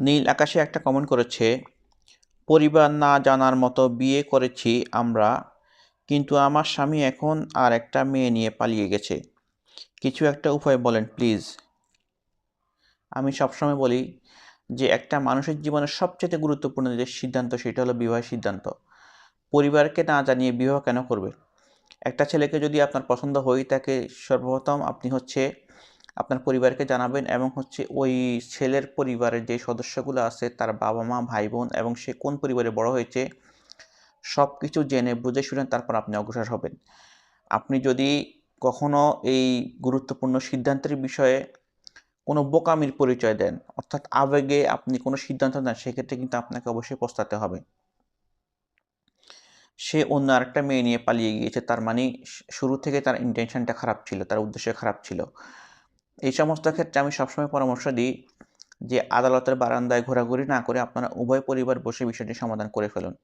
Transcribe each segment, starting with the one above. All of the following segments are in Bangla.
নীল আকাশে একটা কমেন্ট করেছে, পরিবার না জানার মতো বিয়ে করেছি আমরা, কিন্তু আমার স্বামী এখন আর একটা মেয়ে নিয়ে পালিয়ে গেছে। কিছু একটা উপায় বলেন, প্লিজ। আমি সবসময় বলি যে, একটা মানুষের জীবনের সবচেয়ে গুরুত্বপূর্ণ যে সিদ্ধান্ত, সেটা হলো বিবাহের সিদ্ধান্ত। পরিবারকে না জানিয়ে বিবাহ কেন করবে? একটা ছেলেকে যদি আপনার পছন্দ হয়ে থাকে সর্বপ্রথম আপনি হচ্ছে আপনার পরিবারকে জানাবেন এবং হচ্ছে ওই ছেলের পরিবারের যে সদস্যগুলো আছে, তার বাবা মা, ভাই বোন এবং সে কোন পরিবারে বড় হয়েছে সব কিছু জেনে বুঝে শুনে তারপর আপনি অগ্রসর হবেন। আপনি যদি কখনো এই গুরুত্বপূর্ণ সিদ্ধান্তের বিষয়ে কোনো বোকামির পরিচয় দেন, অর্থাৎ আবেগে আপনি কোনো সিদ্ধান্ত নেন, সেক্ষেত্রে কিন্তু আপনাকে অবশ্যই পস্তাতে হবে। সে অন্য আরেকটা মেয়ে নিয়ে পালিয়ে গিয়েছে, তার মানে শুরু থেকে তার ইন্টেনশনটা খারাপ ছিল, তার উদ্দেশ্য খারাপ ছিল। এই সমস্ত ক্ষেত্রে আমি সবসময় পরামর্শ দিই যে আদালতের বারান্দায় ঘোরাঘুরি না করে আপনারা উভয় পরিবার বসে বিষয়টি সমাধান করে ফেলুন।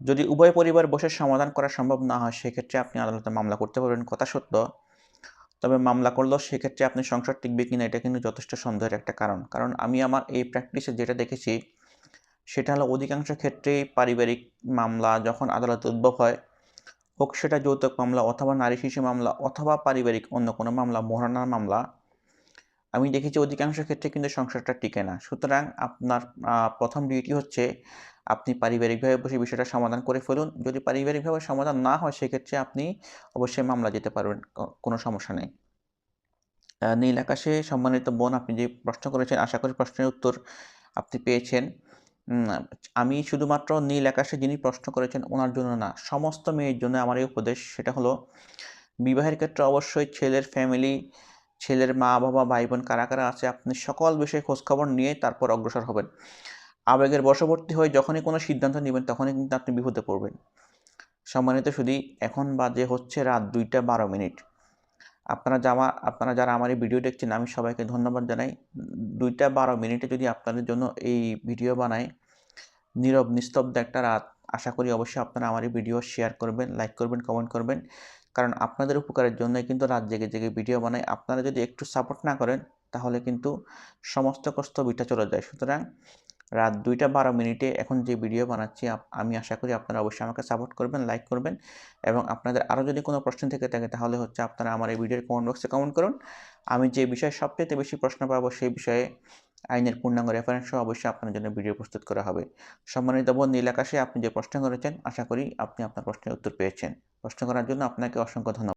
যদি উভয় পরিবার বসে সমাধান করা সম্ভব না হয়, সেক্ষেত্রে আপনি আদালতে মামলা করতে পারবেন, কথা সত্য। তবে মামলা করলেও সেক্ষেত্রে আপনি সংসার টিকবে কিনা, এটা কিন্তু যথেষ্ট সন্দেহের একটা কারণ। কারণ আমি আমার এই প্র্যাকটিসে যেটা দেখেছি, সেটা হলো অধিকাংশ ক্ষেত্রেই পারিবারিক মামলা যখন আদালতে উদ্ভব হয়, হোক সেটা যৌতুক মামলা অথবা নারী শিশু মামলা অথবা পারিবারিক অন্য কোনো মামলা মোহরানার মামলা আমি দেখেছি অধিকাংশ ক্ষেত্রে কিন্তু সংসারটা টিকে না। সুতরাং আপনার প্রথম ডিউটি হচ্ছে আপনি পারিবারিকভাবে বসে বিষয়টা সমাধান করে ফেলুন। যদি পারিবারিকভাবে সমাধান না হয়, সেক্ষেত্রে আপনি অবশ্যই মামলা যেতে পারবেন কোনো সমস্যা নেই। নীল আকাশে সম্মানিত বোন, আপনি যে প্রশ্ন করেছেন, আশা করি প্রশ্নের উত্তর আপনি পেয়েছেন। আমি শুধুমাত্র নীল আকাশে যিনি প্রশ্ন করেছেন, ওনার জন্য না, সমস্ত মেয়ের জন্য আমার এই উপদেশ, সেটা হলো, বিবাহের ক্ষেত্রে অবশ্যই ছেলের ফ্যামিলি ছেলের মা, বাবা ভাই বোন কারা কারা আছে, আপনি সকল বিষয়ে খোঁজখবর নিয়ে তারপর অগ্রসর হবেন। আবেগের বশবর্তী হয়ে যখনই কোনো সিদ্ধান্ত নেবেন, তখনই কিন্তু আপনি বিপদে পড়বেন। সম্মানিত শুধু এখন বাজে হচ্ছে রাত দুইটা বারো মিনিট। আপনারা যাওয়া আপনারা যারা আমার এই ভিডিও দেখছেন, আমি সবাইকে ধন্যবাদ জানাই। দুইটা বারো মিনিটে যদি আপনাদের জন্য এই ভিডিও বানাই, নীরব, নিস্তব্ধ একটা রাত আশা করি অবশ্যই আপনারা আমার এই ভিডিও শেয়ার করবেন লাইক করবেন কমেন্ট করবেন। কারণ আপনাদের উপকারের জন্যই কিন্তু রাত জেগে জেগে ভিডিও বানাই। আপনারা যদি একটু সাপোর্ট না করেন, তাহলে কিন্তু সমস্ত কষ্ট বিটা চলে যায়। সুতরাং রাত দুইটা বারো মিনিটে এখন যে ভিডিও বানাচ্ছি আমি আশা করি আপনারা অবশ্যই আমাকে সাপোর্ট করবেন লাইক করবেন এবং আপনাদের আরও যদি কোনো প্রশ্ন থেকে থাকে তাহলে হচ্ছে আপনারা আমার এই ভিডিওর কমেন্ট বক্সে কমেন্ট করুন। আমি যে বিষয়ে সবচেয়ে বেশি প্রশ্ন পাবো সেই বিষয়ে আইনের পূর্ণাঙ্গ রেফারেন্স অবশ্যই আপনার জন্য ভিডিও প্রস্তুত করা হবে। সম্মানিত বোন, নীল আকাশে আপনি যে প্রশ্ন করেছেন, আশা করি আপনি আপনার প্রশ্নের উত্তর পেয়েছেন। প্রশ্ন করার জন্য আপনাকে অসংখ্য ধন্যবাদ।